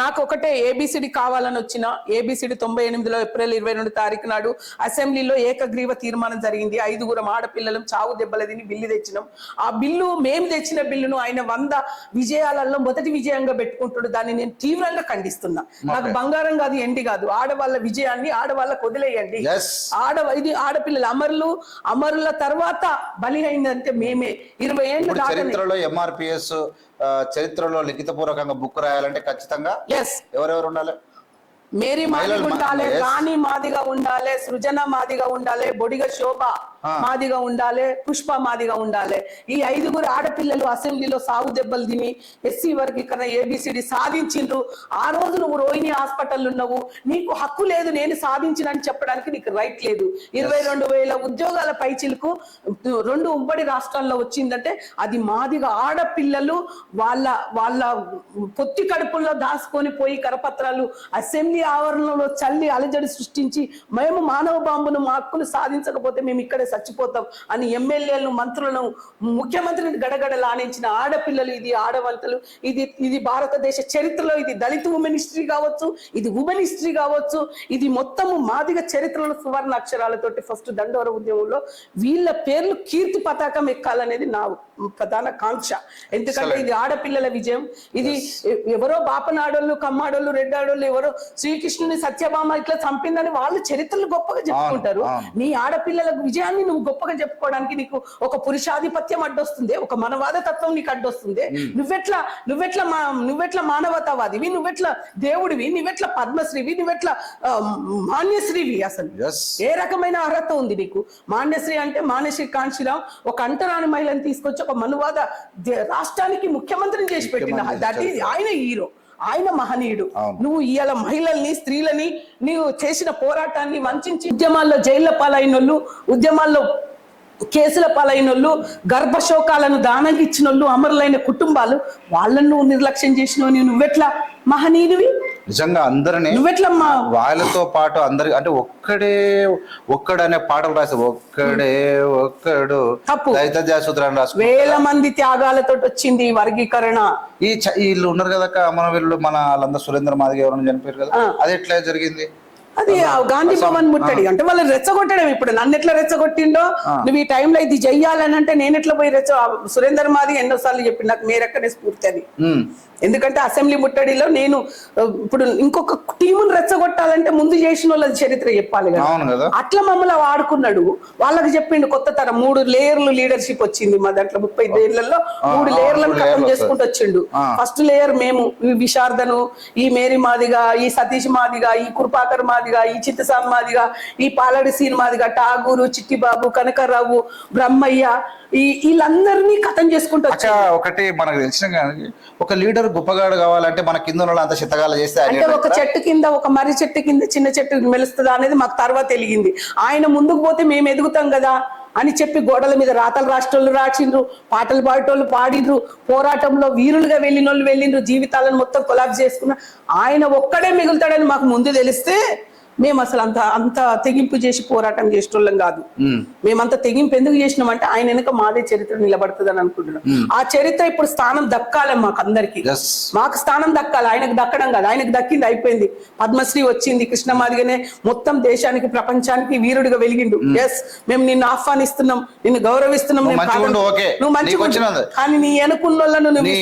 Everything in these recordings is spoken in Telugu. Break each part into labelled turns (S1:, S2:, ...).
S1: నాకు ఒకటే ఏబిసిడి కావాలని వచ్చిన ఏబిసిడి తొంభై ఎనిమిదిలో ఏప్రిల్ ఇరవై రెండు తారీఖు నాడు అసెంబ్లీలో ఏకగ్రీవ తీర్మానం జరిగింది. ఐదుగురం ఆడపిల్లలం చావు దెబ్బల తిని బిల్లు తెచ్చినాం. ఆ బిల్లు మేము తెచ్చిన బిల్లును ఆయన వంద విజయాలలో మొదటి విజయంగా పెట్టుకుంటాడు. దాన్ని నేను తీవ్రంగా ఖండిస్తున్నా. నాకు బంగారం కాదు ఎండి కాదు. ఆడవాళ్ళ విజయాన్ని ఆడవాళ్ళకు వదిలేయండి. ఆడ ఇది ఆడపిల్లలు అమరులు అమరుల తర్వాత బలి అయిందంటే మేమే. ఇరవై ఏళ్ళు
S2: చరిత్రలో ఎంఆర్పిఎస్ చరిత్రలో లిఖితపూర్వకంగా బుక్ రాయాలంటే ఖచ్చితంగా ఎవరెవరు ఉండాలి
S1: మేరీ మాదిగా ఉండాలి. రాణి మాదిగా ఉండాలి సృజన మాదిగా ఉండాలి బొడిగ శోభ. మాదిగా ఉండాలి పుష్ప మాదిగా ఉండాలి. ఈ ఐదుగురు ఆడపిల్లలు అసెంబ్లీలో సాగు దెబ్బలు తిని ఎస్సీ వర్గీకరణ ఏబిసిడి సాధించిండ్రు. ఆ రోజు నువ్వు రోహిణి హాస్పిటల్ ఉన్నావు. నీకు హక్కు లేదు నేను సాధించినని చెప్పడానికి నీకు రైట్ లేదు. ఇరవై రెండు వేల ఉద్యోగాల పైచిలకు రెండు ఉమ్మడి రాష్ట్రాల్లో వచ్చిందంటే అది మాదిగా ఆడపిల్లలు వాళ్ళ వాళ్ళ పొత్తి కడుపుల్లో దాచుకొని పోయి కరపత్రాలు అసెంబ్లీ ఆవరణలో చల్లి అలజడి సృష్టించి మేము మానవ బాంబును మా హక్కులు సాధించకపోతే మేము ఇక్కడే చచ్చిపోతాం అని ఎమ్మెల్యేలను మంత్రులను ముఖ్యమంత్రిని గడగడలానించిన ఆడపిల్లలు ఇది ఆడవంతలు ఇది ఇది భారతదేశ చరిత్రలో ఇది దళిత ఉమెన్ హిస్టరీ కావచ్చు ఇది ఉమెన్ హిస్టరీ కావచ్చు ఇది మొత్తము మాదిగ చరిత్రలో సువర్ణ అక్షరాలతోటి ఫస్ట్ దండోర ఉద్యమంలో వీళ్ళ పేర్లు కీర్తి పతాకం ఎక్కాలనేది నా ప్రధాన కాంక్ష. ఎందుకంటే ఇది ఆడపిల్లల విజయం. ఇది ఎవరో బాపనాడోళ్ళు కమ్మాడోళ్ళు రెడ్డాడోళ్ళు ఎవరో శ్రీకృష్ణుని సత్యభామ ఇట్లా చంపిందని వాళ్ళు చరిత్రలు గొప్పగా చెప్పుకుంటారు. నీ ఆడపిల్లల విజయాన్ని నువ్వు గొప్పగా చెప్పుకోవడానికి నీకు ఒక పురుషాధిపత్యం అడ్డొస్తుంది ఒక మనవాద తత్వం నీకు అడ్డొస్తుంది. నువ్వెట్లా నువ్వెట్లా మా నువ్వెట్లా మానవతావాదివి నువ్వెట్లా దేవుడివి నువ్వెట్లా పద్మశ్రీవి నువ్వెట్లా మాన్యశ్రీవి అసలు. ఏ రకమైన అర్హత ఉంది నీకు? మాన్యశ్రీ అంటే మానశ్రీ కాంశీరాం ఒక అంటరాని మహిళను తీసుకొచ్చి ఒక మనువాద రాష్ట్రానికి ముఖ్యమంత్రిని చేసి పెట్టిన దట్ ఈజ్ ఆయన హీరో. ఆయన మహనీయుడు. నువ్వు ఇవాళ మహిళల్ని స్త్రీలని నీవు చేసిన పోరాటాన్ని వంచించి ఉద్యమాల్లో జైళ్ళ పాలైన ఉద్యమాల్లో కేసుల పాలైన వాళ్ళు గర్భశోకాలను దానంగా ఇచ్చిన వాళ్ళు అమరులైన కుటుంబాలు వాళ్ళను నువ్వు నిర్లక్ష్యం చేసినవు నీవు నువ్వెట్లా మహనీయుడివి
S2: నిజంగా అందరినీ
S1: నువ్వెట్లా మా
S2: వాళ్ళతో పాటు అందరి అంటే ఒక్కడే ఒక్కడనే పాటలు రాసి ఒక్కడే ఒక్కడు
S1: తప్పు.
S2: దైత సూత్రాన్ని రాసుకు
S1: వేల మంది త్యాగాలతో వచ్చింది ఈ వర్గీకరణ.
S2: ఈ వీళ్ళు ఉన్నారు కదా మన వీళ్ళు మన వాళ్ళందరూ సురేంద్ర మాదిగ ఎవరైనా చనిపోయారు కదా. అది ఎట్లా జరిగింది?
S1: అది గాంధీ భవన్ ముట్టడి. అంటే వాళ్ళు రెచ్చగొట్టడం ఇప్పుడు. నన్ను ఎట్లా రెచ్చగొట్టిండో? నువ్వు ఈ టైంలో ఇది చెయ్యాలని అంటే నేను ఎట్లా పోయి రెచ్చ సురేందర్ మాది ఎన్నోసార్లు చెప్పి నాకు మీరెక్కడే స్ఫూర్తి
S2: ఉమ్.
S1: ఎందుకంటే అసెంబ్లీ ముట్టడిలో నేను ఇప్పుడు ఇంకొక టీమును రెచ్చగొట్టాలంటే ముందు చేసిన వాళ్ళది చరిత్ర చెప్పాలి కదా. అట్లా మమ్మల్ని వాడుకున్నాడు వాళ్ళకి చెప్పిండు కొత్త తరం మూడు లేయర్లు లీడర్షిప్ వచ్చింది మా దాంట్లో ముప్పై ఏళ్ళలో. మూడు లేయర్లను
S2: లేయర్లు
S1: చేసుకుంటూ వచ్చిండు. ఫస్ట్ లేయర్ మేము ఈ విశారదను ఈ మేరీ మాదిగా ఈ సతీష్ మాదిగా ఈ కృపాకర్ మాదిగా ఈ చిత్తసాం మాదిగా ఈ పాలడి సీన్ మాదిగా ఠాగూరు చిట్టిబాబు కనకరావు బ్రహ్మయ్య ఈ వీళ్ళందరినీ కథం చేసుకుంటూ
S2: ఒకటి మనకు తెలిసిన ఒక లీడర్ గొప్పగాడు కావాలంటే మన కింద ఉన్న అంత చిత్తగాలు చేస్తే
S1: అంటే ఒక చెట్టు కింద ఒక మర్రి చెట్టు కింద చిన్న చెట్టు మెలుస్తుందా అనేది మాకు తర్వాత తెలిగింది. ఆయన ముందుకు పోతే మేము ఎదుగుతాం కదా అని చెప్పి గోడల మీద రాతలు రాష్ట్రాలు రాసిండ్రు పాటలు పాడేటోళ్ళు పాడిండ్రు పోరాటంలో వీరులుగా వెళ్ళిన వాళ్ళు వెళ్ళిండ్రు జీవితాలను మొత్తం కొలాబ్స్ చేసుకున్న ఆయన ఒక్కడే మిగులుతాడని మాకు ముందు తెలిస్తే మేము అసలు అంత అంత తెగింపు చేసి పోరాటం చేసేటోళ్ళం కాదు.
S2: ఉమ్.
S1: మేమంత తెగింపు ఎందుకు చేసినామంటే ఆయన వెనుక మాదే చరిత్ర నిలబడుతుందని అనుకుంటున్నాం. ఆ చరిత్ర ఇప్పుడు స్థానం దక్కాలి మాకు అందరికి.
S2: Yes.
S1: మాకు స్థానం దక్కాలి. ఆయనకు దక్కడం కాదు. ఆయనకు దక్కింది అయిపోయింది. పద్మశ్రీ వచ్చింది కృష్ణమాదిగానే మొత్తం దేశానికి ప్రపంచానికి వీరుడిగా వెలిగిండు. ఎస్ మేము నిన్ను ఆహ్వానిస్తున్నాం నిన్ను గౌరవిస్తున్నాం
S2: నువ్వు మంచిగా.
S1: కానీ నీ వెనుకున్న వాళ్ళను నువ్వు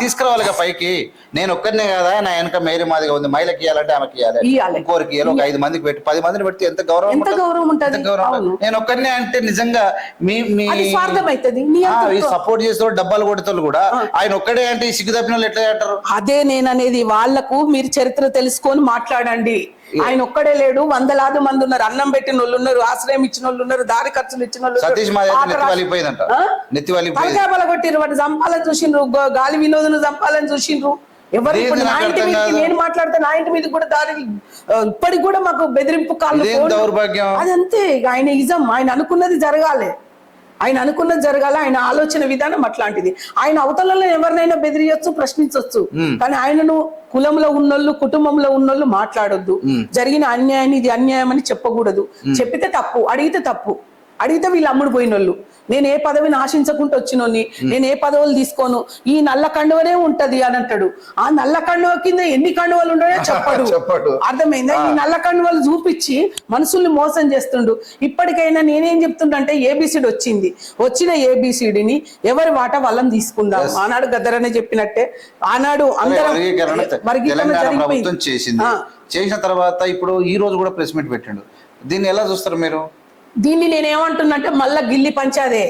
S2: తీసుకురావాలి పైకి. నేను ఒక్కరినే కదా? నా వెనక మేరీ మాదిగా ఉంది. మహిళకి ఇవ్వాలంటే ఆమెకి ఇవ్వాలి. ఇంకోరికి ఇవ్వాలి ఒక ఐదు మందికి పెట్టి పది మందిని పెడితే ఎంత గౌరవం
S1: ఎంత? గౌరవం ఉంటది?
S2: గౌరవం? నేను ఒక్కరినే అంటే నిజంగా మీ మీ
S1: అది స్వార్థం అవుతుంది
S2: సపోర్ట్ చేసే డబ్బాలు కొడతారు కూడా ఆయన ఒక్కడే అంటే సిగ్గు తప్పిన వాళ్ళు ఎట్లా అంటారు
S1: అదే నేను అనేది వాళ్ళకు మీరు చరిత్ర తెలుసుకొని మాట్లాడండి. ఆయన ఒక్కడే లేడు వందలాది మంది ఉన్నారు అన్నం పెట్టిన వాళ్ళు ఉన్నారు ఆశ్రయం ఇచ్చిన వాళ్ళు ఉన్నారు దారి ఖర్చులు ఇచ్చిన వాళ్ళు
S2: నెత్తి
S1: తలకాయ పలగొట్టిర్రు వాటి చంపాలని చూసిండ్రు గాలి వినోదను చంపాలని చూసిండ్రు. ఎవరు ఇప్పుడు నా ఇంటి మీదకి. నేను మాట్లాడితే నా ఇంటి మీద కూడా దారి ఆ, ఇప్పటికి కూడా మాకు బెదిరింపు కాళ్ళు? అదంతే ఆయన ఇజం ఆయన అనుకున్నది జరగాలి. ఆయన అనుకున్నది జరగాలి ఆయన ఆలోచన విధానం అట్లాంటిది. ఆయన అవతలలో ఎవరినైనా బెదిరియొచ్చు ప్రశ్నించవచ్చు కానీ ఆయనను కులంలో ఉన్నోళ్ళు కుటుంబంలో ఉన్నోళ్ళు మాట్లాడొద్దు. జరిగిన అన్యాయాన్ని ఇది అన్యాయం అని చెప్పకూడదు చెప్పితే తప్పు అడిగితే తప్పు. అడిగితే వీళ్ళు అమ్ముడు పోయినోళ్ళు. నేను ఏ పదవిని ఆశించకుండా వచ్చినోని నేను ఏ పదవులు తీసుకోను ఈ నల్ల కండువనే ఉంటది అని అంటాడు. ఆ నల్ల కండువ కింద ఎన్ని కండువలు ఉన్నాయో చెప్పడు.
S2: చెప్పడు.
S1: అర్థమైందా? ఈ నల్ల కండువలు చూపించి మనుషుల్ని మోసం చేస్తుండు. ఇప్పటికైనా నేనేం చెప్తుండంటే ఏబిసిడి వచ్చింది. వచ్చిన ఏబిసిడిని ఎవరి వాట వాళ్ళని తీసుకుందాం. ఆనాడు గద్దరనే చెప్పినట్టే. ఆనాడు అందరం
S2: వర్గీకరణ
S1: జరిగిపోయింది.
S2: చేసిన తర్వాత ఇప్పుడు ఈ రోజు కూడా ప్రెస్ మీట్ పెట్టిండు. దీన్ని ఎలా చూస్తారు మీరు?
S1: దీన్ని నేనేమంటున్నంటే మళ్ళా గిల్లి పంచాదే.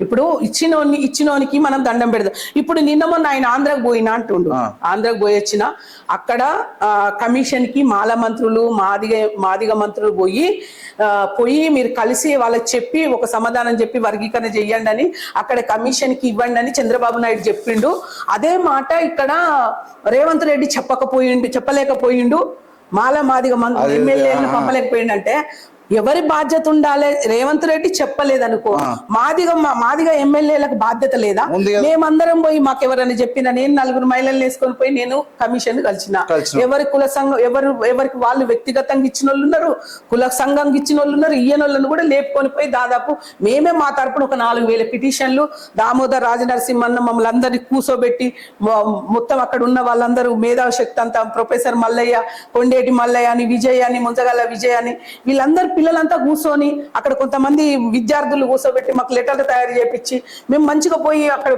S1: ఇప్పుడు ఇచ్చినోని ఇచ్చినోనికి మనం దండం పెడదాం. ఇప్పుడు నిన్న మొన్న ఆయన ఆంధ్రకు పోయినా అంటుండు. ఆంధ్రకు పోయి వచ్చిన అక్కడ ఆ, కమిషన్కి మాల మంత్రులు మాదిగ మాదిగ మంత్రులు పోయి పోయి మీరు కలిసి వాళ్ళకి చెప్పి ఒక సమాధానం చెప్పి వర్గీకరణ చెయ్యండి అని అక్కడ కమిషన్కి ఇవ్వండి అని చంద్రబాబు నాయుడు చెప్పిండు. అదే మాట ఇక్కడ రేవంత్ రెడ్డి చెప్పకపోయిండు చెప్పలేకపోయిండు. మాల మాదిగ మంత్రులు ఎమ్మెల్యేలను. పంపలేకపోయిండంటే ఎవరి బాధ్యత ఉండాలి? రేవంత్ రెడ్డి చెప్పలేదనుకో. మాదిగ మాదిగ ఎమ్మెల్యేలకు బాధ్యత లేదా. మేమందరం పోయి మాకు ఎవరైనా చెప్పిన నేను నలుగురు మహిళలు వేసుకొని పోయి నేను కమిషన్ కలిసిన. ఎవరి కుల సంఘం ఎవరు ఎవరికి వాళ్ళు వ్యక్తిగతంగా ఇచ్చిన వాళ్ళు ఉన్నారు కుల సంఘం ఇచ్చిన వాళ్ళు ఉన్నారు ఇయ్యని వాళ్ళని కూడా లేపుకొని పోయి దాదాపు మేమే మా తరపున ఒక నాలుగు వేల పిటిషన్లు దామోదర్ రాజనరసింహన్న మమ్మల్ని అందరినీ కూసోబెట్టి మొ- మొత్తం అక్కడ ఉన్న వాళ్ళందరూ మేధావి శక్తి అంతా ప్రొఫెసర్ మల్లయ్య కొండేటి మల్లయ్య అని విజయ్ అని ముంజగల విజయ్ అని వీళ్ళందరూ పిల్లలంతా కూర్చొని అక్కడ కొంతమంది విద్యార్థులు కూర్చోబెట్టి మాకు లెటర్లు తయారు చేపించి మేము మంచిగా పోయి అక్కడ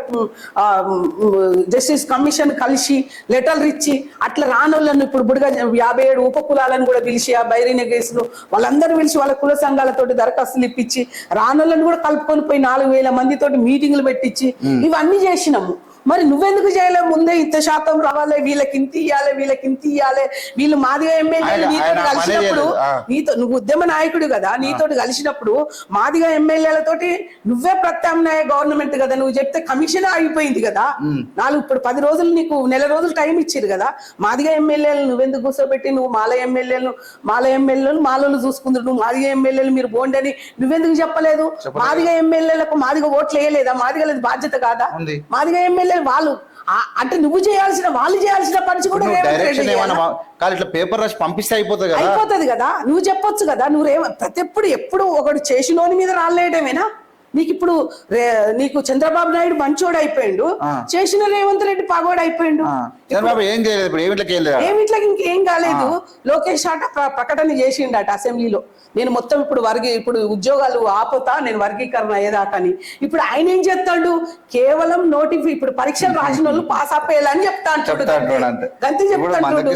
S1: జస్టిస్ కమిషన్ కలిసి లెటర్లు ఇచ్చి అట్లా రానోళ్ళను ఇప్పుడు బుడిగా యాభై ఏడు ఉప కులాలను కూడా పిలిచి ఆ బైరీన కేసులు వాళ్ళందరూ పిలిచి వాళ్ళ కుల సంఘాలతోటి దరఖాస్తులు ఇప్పించి రానోళ్ళని కూడా కలుపుకొని పోయి నాలుగు వేల మందితోటి మీటింగ్లు పెట్టించి ఇవన్నీ చేసినాము. మరి నువ్వెందుకు చేయలేవు ముందే ఇంత శాతం రావాలి వీళ్ళకి ఇంత ఇయ్యాలి వీళ్ళకి ఇంత ఇయ్యాలి. వీళ్ళు మాదిగా ఎమ్మెల్యేలు నీతో కలిసినప్పుడు. నీతో నువ్వు ఉద్యమ నాయకుడు కదా నీతోటి కలిసినప్పుడు మాదిగా ఎమ్మెల్యేలతోటి నువ్వే ప్రత్యామ్నాయ గవర్నమెంట్ కదా నువ్వు చెప్తే కమిషన్ ఆగిపోయింది కదా. నాలుగు ఇప్పుడు పది రోజులు నీకు నెల రోజులు టైం ఇచ్చారు కదా మాదిగా ఎమ్మెల్యేలు నువ్వెందుకు కూర్చోబెట్టి నువ్వు మాల ఎమ్మెల్యేలు మాల ఎమ్మెల్యేలు మాలలు చూసుకుందరు నువ్వు మాదిగా ఎమ్మెల్యేలు మీరు బోండి అని నువ్వెందుకు చెప్పలేదు? మాదిగా ఎమ్మెల్యేలకు మాదిగా ఓట్లు వేయలేదా? మాదిగా లేదు బాధ్యత కాదా. మాదిగా ఎమ్మెల్యే వాళ్ళు ఆ- అంటే నువ్వు చేయాల్సిన వాళ్ళు చేయాల్సిన పని కూడా
S2: కాదు ఇట్లా పేపర్ రాసి పంపిస్తే అయిపోతుంది కదా.
S1: అయిపోతుంది కదా. నువ్వు చెప్పొచ్చు కదా. నువ్వు ప్రతి ఎప్పుడు ఎప్పుడు ఒకడు చేసినోని మీద రాలేయడమేనా నీకు ఇప్పుడు నీకు చంద్రబాబు నాయుడు మంచోడు అయిపోయిండు. చేసిన రేవంత్ రెడ్డి పగోడు అయిపోయిండు.
S2: చంద్రబాబు ఏం చేయలేదు ఇప్పుడు ఏమిట్లకి
S1: ఇంకేం కాలేదు. లోకేష్ ఆట ప్ర- ప్రకటన చేసిండట అసెంబ్లీలో. నేను మొత్తం ఇప్పుడు వర్గీ ఇప్పుడు ఉద్యోగాలు ఆపుతా నేను వర్గీకరణ అయ్యేదాకని. ఇప్పుడు ఆయన ఏం చేస్తాడు? కేవలం నోటిఫి ఇప్పుడు పరీక్షలు రాసిన వాళ్ళు పాస్ అప్పేయాలని చెప్తా అంటాడు. గంతే.
S2: ఇప్పుడు
S1: చెప్తా
S2: మనకి
S1: అంటాడు